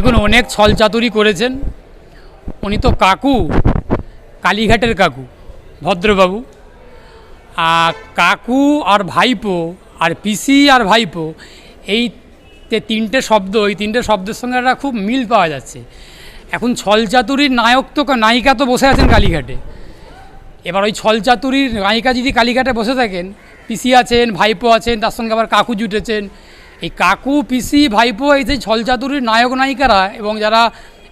দেখুন, অনেক ছলচাতুরি করেছেন। উনি তো কাকু, কালীঘাটের কাকু, ভদ্রবাবু। আর কাকু আর ভাইপো, আর পিসি আর ভাইপো, এই তিনটে শব্দ, এই তিনটে শব্দের সঙ্গে একটা খুব মিল পাওয়া যাচ্ছে। এখন ছলচাতুরির নায়ক তো নায়িকা তো বসে আছেন কালীঘাটে। এবার ওই ছলচাতুরির নায়িকা যদি কালীঘাটে বসে থাকেন, পিসি আছেন, ভাইপো আছেন, তার সঙ্গে আবার কাকু জুটেছেন এই কাকু, পিসি, ভাইপো, এই যে ছলচাতুরির নায়ক নায়িকারা এবং যারা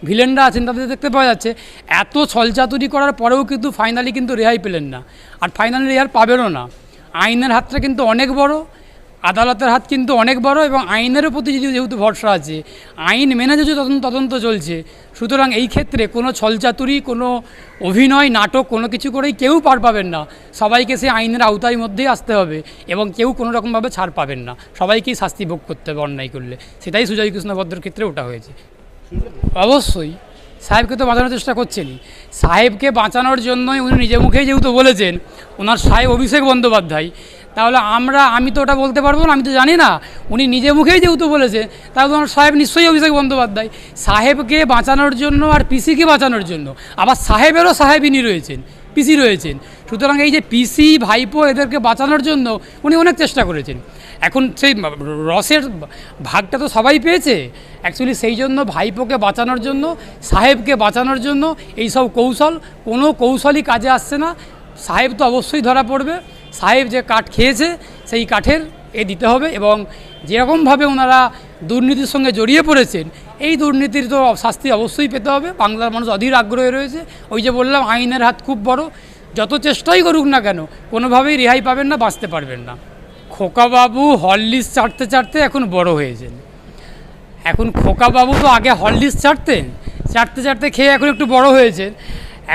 ভিলেনরা আছেন তাদের দেখতে পাওয়া যাচ্ছে, এত ছলচাতুরি করার পরেও কিন্তু ফাইনালি কিন্তু রেহাই পেলেন না। আর ফাইনালি রেহাই পাবেনও না। আইনের হাতটা কিন্তু অনেক বড় আদালতের হাত কিন্তু অনেক বড় এবং আইনের প্রতি যদি যেহেতু ভরসা আছে, আইন মেনে যেহেতু তদন্ত তদন্ত চলছে, সুতরাং এই ক্ষেত্রে কোনো ছলচাতুরি, কোনো অভিনয়, নাটক, কোনো কিছু করেই কেউ পার পাবেন না। সবাইকে সে আইনের আওতার মধ্যেই আসতে হবে এবং কেউ কোনো রকমভাবে ছাড় পাবেন না। সবাইকেই শাস্তি ভোগ করতে হবে অন্যায় করলে। সেটাই সুজয় কৃষ্ণ ভদ্রের ক্ষেত্রে ওটা হয়েছে। অবশ্যই, সাহেবকে তো বাঁচানোর চেষ্টা করছেনই। সাহেবকে বাঁচানোর জন্যই উনি নিজে মুখেই যেহেতু বলেছেন, ওনার সাহেব অভিষেক বন্দ্যোপাধ্যায়। তাহলে আমরা, আমি তো ওটা বলতে পারব না, আমি তো জানি না। উনি নিজে মুখেই যেহেতু বলেছে, তাহলে ওনার সাহেব নিশ্চয়ই অভিষেক বন্দ্যোপাধ্যায়। সাহেবকে বাঁচানোর জন্য আর পিসিকে বাঁচানোর জন্য। আবার সাহেবেরও সাহেবিনী রয়েছেন, পিসি রয়েছেন। সুতরাং এই যে পিসি, ভাইপো এদেরকে বাঁচানোর জন্য উনি অনেক চেষ্টা করেছেন। এখন সেই রসের ভাগটা তো সবাই পেয়েছে। অ্যাকচুয়ালি সেই জন্য ভাইপোকে বাঁচানোর জন্য, সাহেবকে বাঁচানোর জন্য এই সব কৌশল, কোনো কৌশলই কাজে আসছে না। সাহেব তো অবশ্যই ধরা পড়বে। সাহেব যে কাঠ খেয়েছে, সেই কাঠের এ দিতে হবে এবং যেরকমভাবে ওনারা দুর্নীতির সঙ্গে জড়িয়ে পড়েছেন, এই দুর্নীতির তো শাস্তি অবশ্যই পেতে হবে। বাংলার মানুষ অধীর আগ্রহে রয়েছে। ওই যে বললাম, আইনের হাত খুব বড়। যত চেষ্টাই করুক না কেন, কোনোভাবেই রেহাই পাবেন না, বাঁচতে পারবেন না। খোকাবাবু হরলিক্স চাটতে চাটতে এখন বড় হয়েছেন। এখন খোকাবাবু তো আগে হরলিক্স চাটতেন চাটতে চাটতে খেয়ে এখন একটু বড় হয়েছেন।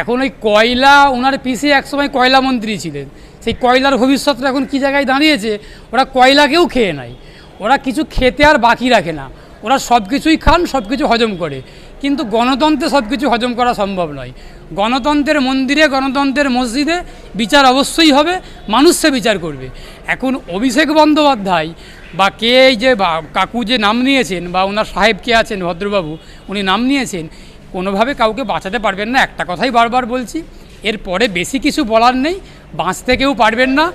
এখন ওই কয়লা, ওনার পিসি একসময় কয়লা মন্ত্রী ছিলেন। সেই কয়লার ভবিষ্যৎটা এখন কী জায়গায় দাঁড়িয়েছে, ওরা কয়লাকেও খেয়ে নেয়। ওরা কিছু খেতে আর বাকি রাখে না। ওরা সব কিছুই খান সব কিছু হজম করে। কিন্তু গণতন্ত্রে সব কিছু হজম করা সম্ভব নয়। গণতন্ত্রের মন্দিরে, গণতন্ত্রের মসজিদে বিচার অবশ্যই হবে, মানুষ সে বিচার করবে। এখন অভিষেক বন্দ্যোপাধ্যায় বা কে এই যে কাকু যে নাম নিয়েছেন বা ওনার সাহেব কে আছেন, ভদ্রবাবু, উনি নাম নিয়েছেন, কোনোভাবে কাউকে বাঁচাতে পারবেন না। একটা কথাই বারবার বলছি, এরপরে বেশি কিছু বলার নেই। বাঁচতে কেউ পারবেন না।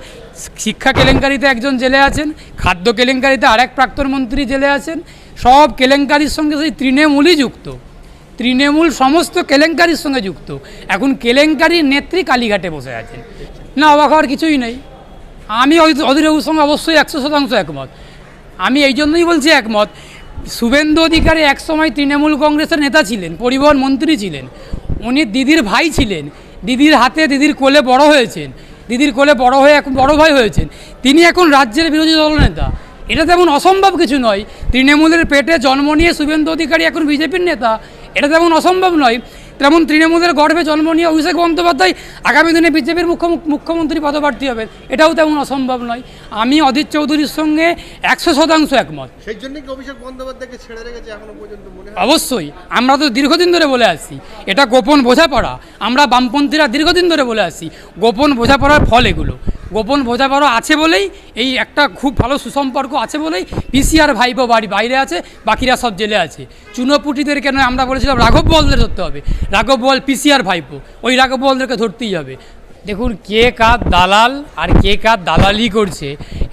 শিক্ষা কেলেঙ্কারিতে একজন জেলে আছেন, খাদ্য কেলেঙ্কারিতে আরেক প্রাক্তন মন্ত্রী জেলে আছেন, সব কেলেঙ্কারির সঙ্গে সেই তৃণমূলই যুক্ত। তৃণমূল সমস্ত কেলেঙ্কারির সঙ্গে যুক্ত। এখন কেলেঙ্কারির নেত্রী কালীঘাটে বসে আছেন। না, অবাক হওয়ার কিছুই নেই। আমি অধীর- অধীরবাবুর সঙ্গে অবশ্যই একশো শতাংশ একমত। আমি এই জন্যই বলছি একমত, শুভেন্দু অধিকারী একসময় তৃণমূল কংগ্রেসের নেতা ছিলেন, পরিবহন মন্ত্রী ছিলেন। উনি দিদির ভাই ছিলেন, দিদির হাতে দিদির কোলে বড় হয়েছেন। দিদির কোলে বড় হয়ে এখন বড় ভাই হয়েছেন, তিনি এখন রাজ্যের বিরোধী দলনেতা। এটা তেমন অসম্ভব কিছু নয়। তৃণমূলের পেটে জন্ম নিয়ে শুভেন্দু অধিকারী এখন বিজেপির নেতা, এটা তেমন অসম্ভব নয়। তেমন তৃণমূলের গর্ভে জন্ম নিয়ে অভিষেক বন্দ্যোপাধ্যায় আগামী দিনে বিজেপির মুখ্য মুখ্যমন্ত্রী পদপ্রার্থী হবেন এটাও তেমন অসম্ভব নয়। আমি অধীর চৌধুরীর সঙ্গে একশো শতাংশ একমত। সেই জন্য কি অভিষেক বন্দ্যোপাধ্যায়কে ছেড়ে রেখেছে এখনও পর্যন্ত মনে অবশ্যই আমরা তো দীর্ঘদিন ধরে বলে আসছি এটা গোপন বোঝাপড়া। আমরা বামপন্থীরা দীর্ঘদিন ধরে বলে আসছি গোপন বোঝাপড়ার ফল এগুলো। গোপন বোঝাপড়া আছে বলেই, এই একটা খুব ভালো সুসম্পর্ক আছে বলেই পিসিআর ভাইপো বাড়ি বাইরে আছে, বাকিরা সব জেলে আছে। চুনোপুটিদের কেন আমরা বলেছিলাম রাঘব বলদের ধরতে হবে? রাঘব বল পিসিআর ভাইপো, ওই রাঘব বলদেরকে ধরতেই হবে। দেখুন, কে কার দালাল আর কে কার দালালি করছে,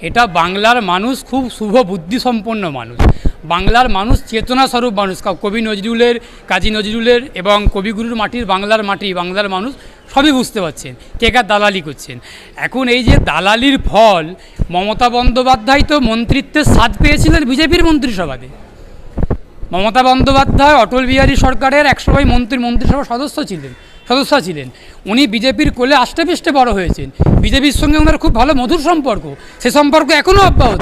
এটা বাংলার মানুষ খুব শুভ বুদ্ধিসম্পন্ন মানুষ। বাংলার মানুষ চেতনা স্বরূপ মানুষ। কবি নজরুলের, কাজী নজরুলের এবং কবিগুরুর মাটির বাংলার মাটি, বাংলার মানুষ সবই বুঝতে পারছেন। কে কার দালালি করছেন? এখন এই যে দালালির ফল, মমতা বন্দ্যোপাধ্যায় তো মন্ত্রিত্বের স্বাদ পেয়েছিলেন বিজেপির মন্ত্রিসভাতে। মমতা বন্দ্যোপাধ্যায় অটল বিহারী সরকারের একসময় মন্ত্রী মন্ত্রিসভার সদস্য ছিলেন সদস্য ছিলেন। উনি বিজেপির কোলে আষ্টে পৃষ্ঠে বড় হয়েছেন। বিজেপির সঙ্গে ওনার খুব ভালো মধুর সম্পর্ক। সে সম্পর্ক এখনও অব্যাহত।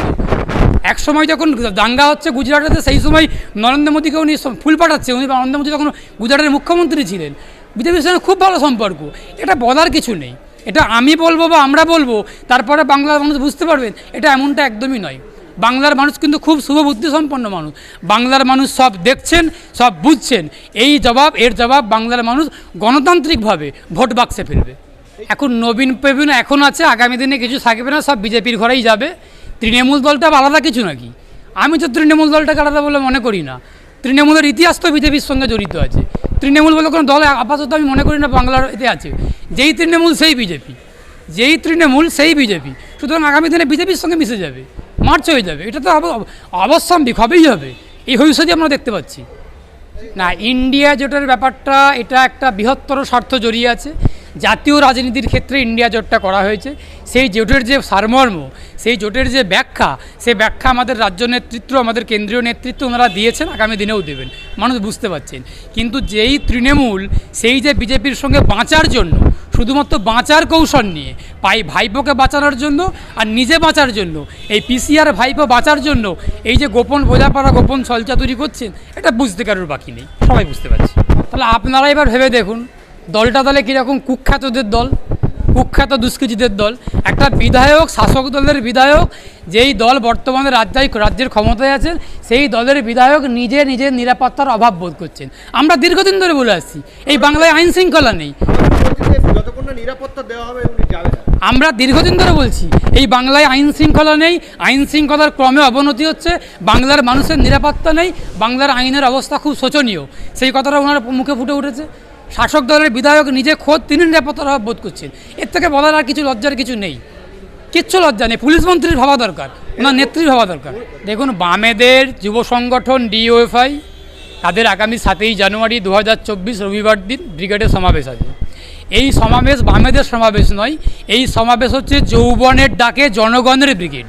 এক সময় যখন দাঙ্গা হচ্ছে গুজরাটেতে, সেই সময় নরেন্দ্র মোদীকে উনি ফুল পাঠাচ্ছে। উনি নরেন্দ্র মোদী যখন গুজরাটের মুখ্যমন্ত্রী ছিলেন। বিজেপির সঙ্গে খুব ভালো সম্পর্ক। এটা বলার কিছু নেই। এটা আমি বলব বা আমরা বলব, তারপরে বাংলার মানুষ বুঝতে পারবেন, এটা এমনটা একদমই নয়। বাংলার মানুষ কিন্তু খুব শুভ বুদ্ধিসম্পন্ন মানুষ। বাংলার মানুষ সব দেখছেন, সব বুঝছেন। এই জবাব, এর জবাব বাংলার মানুষ গণতান্ত্রিকভাবে ভোট বাক্সে ফেলবে। এখন নবীন প্রবীণ এখন আছে, আগামী দিনে কিছু থাকবে না, সব বিজেপির ঘরেই যাবে। তৃণমূল দলটা আলাদা কিছু নাকি? আমি তো তৃণমূল দলটাকে আলাদা বলে মনে করি না। তৃণমূলের ইতিহাস তো বিজেপির সঙ্গে জড়িত আছে। তৃণমূল বলে কোনো দল আপাতত আমি মনে করি না বাংলার এতে আছে। যেই তৃণমূল সেই বিজেপি। যেই তৃণমূল সেই বিজেপি। সুতরাং আগামী দিনে বিজেপির সঙ্গে মিশে যাবে। মার্চ হয়ে যাবে। এটা তো অব- হবেই হবে। এই ভবিষ্যতে আমরা দেখতে পাচ্ছি। না, ইন্ডিয়া জোটের ব্যাপারটা, এটা একটা বৃহত্তর স্বার্থ জড়িয়ে আছে। জাতীয় রাজনীতির ক্ষেত্রে ইন্ডিয়া জোটটা করা হয়েছে। সেই জোটের যে সারমর্ম, সেই জোটের যে ব্যাখ্যা, সেই ব্যাখ্যা আমাদের রাজ্য নেতৃত্ব, আমাদের কেন্দ্রীয় নেতৃত্ব ওনারা দিয়েছেন, আগামী দিনেও দেবেন। মানুষ বুঝতে পারছেন। কিন্তু যেই তৃণমূল, সেই যে বিজেপির সঙ্গে বাঁচার জন্য, শুধুমাত্র বাঁচার কৌশল নিয়ে পাই ভাইপোকে বাঁচানোর জন্য আর নিজে বাঁচার জন্য, এই পিসিআর ভাইপো বাঁচার জন্য, এই যে গোপন বোঝাপড়া গোপন সলচা ছলচাতুরি করছেন, এটা বুঝতে কারোর বাকি নেই। সবাই বুঝতে পারছে। তাহলে আপনারা এবার ভেবে দেখুন দলটা তাহলে কীরকম কুখ্যাতদের দল? কুখ্যাত দুষ্কৃতীদের দল। একটা বিধায়ক শাসক দলের বিধায়ক যেই দল বর্তমানে রাজ্যায় রাজ্যের ক্ষমতায় আছেন সেই দলের বিধায়ক নিজে নিজের নিরাপত্তার অভাব বোধ করছেন। আমরা দীর্ঘদিন ধরে বলে আসছি এই বাংলায় আইন শৃঙ্খলা নেই। আমরা দীর্ঘদিন ধরে বলছি এই বাংলায় আইন শৃঙ্খলা নেই আইন শৃঙ্খলার ক্রমে অবনতি হচ্ছে বাংলার মানুষের নিরাপত্তা নেই বাংলার আইনের অবস্থা খুব শোচনীয়। সেই কথাটা ওনার মুখে ফুটে উঠেছে। শাসক দলের বিধায়ক নিজে খোদ তিনি নিরাপত্তার অভাব বোধ করছেন। এর থেকে বলার আর কিছু লজ্জার কিছু নেই। কিচ্ছু লজ্জা নেই। পুলিশ মন্ত্রীর ভাবা দরকার ওনার নেত্রীর ভাবা দরকার। দেখুন, বামেদের যুব সংগঠন ডিওএফআই, তাদের আগামী সাতই জানুয়ারি দু হাজার চব্বিশ রবিবার দিন ব্রিগেডের সমাবেশ আছে। এই সমাবেশ বামেদের সমাবেশ নয়, এই সমাবেশ হচ্ছে যৌবনের ডাকে জনগণের ব্রিগেড।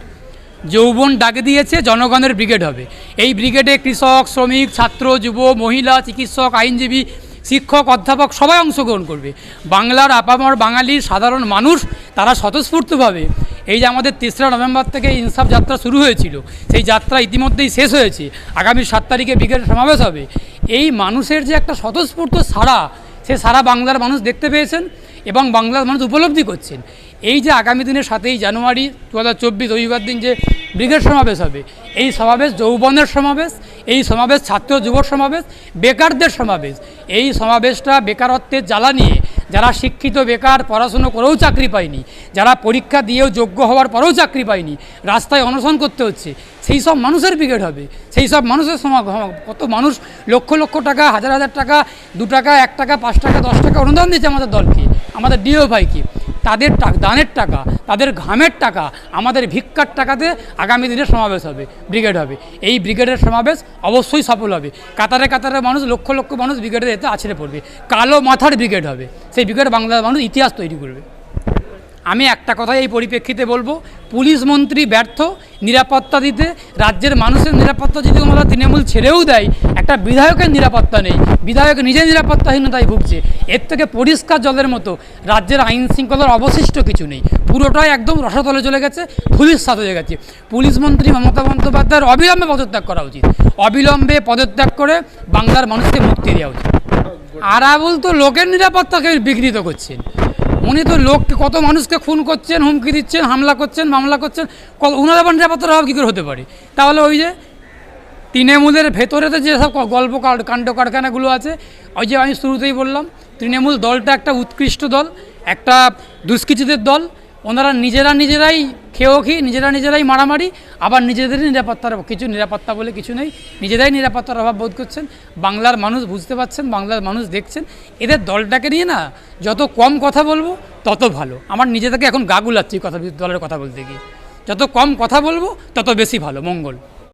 যৌবন ডাকে দিয়েছে, জনগণের ব্রিগেড হবে। এই ব্রিগেডে কৃষক, শ্রমিক, ছাত্র, যুব, মহিলা, চিকিৎসক, আইনজীবী শিক্ষক, অধ্যাপক সবাই অংশগ্রহণ করবে। বাংলার আপামর বাঙালির সাধারণ মানুষ তারা স্বতঃস্ফূর্তভাবে। এই যে আমাদের তেসরা নভেম্বর থেকে ইনসাফ যাত্রা শুরু হয়েছিল, সেই যাত্রা ইতিমধ্যেই শেষ হয়েছে। আগামী সাত তারিখে বিকেল সমাবেশ হবে। এই মানুষের যে একটা স্বতঃস্ফূর্ত সারা সে সারা বাংলার মানুষ দেখতে পেয়েছেন এবং বাংলার মানুষ উপলব্ধি করছেন। এই যে আগামী দিনের সাতই জানুয়ারি দু হাজার চব্বিশ রবিবার দিন যে ব্রিগেড সমাবেশ হবে, এই সমাবেশ যৌবনের সমাবেশ, এই সমাবেশ ছাত্র যুব সমাবেশ, বেকারদের সমাবেশ। এই সমাবেশটা বেকারত্বের জ্বালা নিয়ে যারা শিক্ষিত বেকার, পড়াশুনো করেও চাকরি পায়নি, যারা পরীক্ষা দিয়েও যোগ্য হওয়ার পরেও চাকরি পায়নি, রাস্তায় অনশন করতে হচ্ছে, সেই সব মানুষের ব্রিগেড হবে। সেই সব মানুষের সমাগম কত মানুষ লক্ষ লক্ষ টাকা, হাজার হাজার টাকা, দু টাকা, এক টাকা, পাঁচ টাকা, দশ টাকা অনুদান দিয়েছে আমাদের দলকে, আমাদের ডিও ভাইকে তাদের টাকা, দানের টাকা, তাদের ঘামের টাকা, আমাদের ভিক্ষার টাকাতে আগামী দিনে সমাবেশ হবে, ব্রিগেড হবে। এই ব্রিগেডের সমাবেশ অবশ্যই সফল হবে। কাতারে কাতারে মানুষ, লক্ষ লক্ষ মানুষ ব্রিগেডের এতে আছড়ে পড়বে। কালো মাথার ব্রিগেড হবে। সেই ব্রিগেড বাংলার মানুষ ইতিহাস তৈরি করবে। আমি একটা কথাই এই পরিপ্রেক্ষিতে বলব, পুলিশ মন্ত্রী ব্যর্থ, নিরাপত্তা দিতে, রাজ্যের মানুষের নিরাপত্তা যদি ওনারা তৃণমূল ছেড়েও দেয়, একটা বিধায়কের নিরাপত্তা নেই, বিধায়ক নিজে নিরাপত্তাহীনতায় ভুগছে, এর থেকে পরিষ্কার জলের মতো, রাজ্যের আইন শৃঙ্খলার অবশিষ্ট কিছু নেই, পুরোটাই একদম রসতলে চলে গেছে পুলিশ সাথে হয়ে গেছে। পুলিশ মন্ত্রী মমতা বন্দ্যোপাধ্যায়ের অবিলম্বে পদত্যাগ করা উচিত, অবিলম্বে পদত্যাগ করে বাংলার মানুষকে মুক্তি দেওয়া উচিত। আরাবুল তো লোকের নিরাপত্তাকে বিঘ্নিত করছেন উনি তো লোককে, কত মানুষকে খুন করছেন, হুমকি দিচ্ছেন, হামলা করছেন, মামলা করছেন ওনার আবার নিরাপত্তার অভাব কী করে হতে পারে? তাহলে ওই যে তৃণমূলের ভেতরে তো যেসব গল্প কাণ্ড কারখানাগুলো আছে, ওই যে আমি শুরুতেই বললাম, তৃণমূল দলটা একটা উৎকৃষ্ট দল, একটা দুষ্কৃতীদের দল ওনারা নিজেরা নিজেরাই খেয়েও খেয়ে নিজেরা নিজেরাই মারামারি, আবার নিজেদেরই নিরাপত্তার কিছু নিরাপত্তা বলে কিছু নেই। নিজেরাই নিরাপত্তার অভাব বোধ করছেন। বাংলার মানুষ বুঝতে পারছেন, বাংলার মানুষ দেখছেন। এদের দলটাকে নিয়ে না যত কম কথা বলব, তত ভালো। আমার নিজে থেকে এখন গাগুলাচ্ছি কথা দলের কথা বলতে গিয়ে। যত কম কথা বলব, তত বেশি ভালো, মঙ্গল।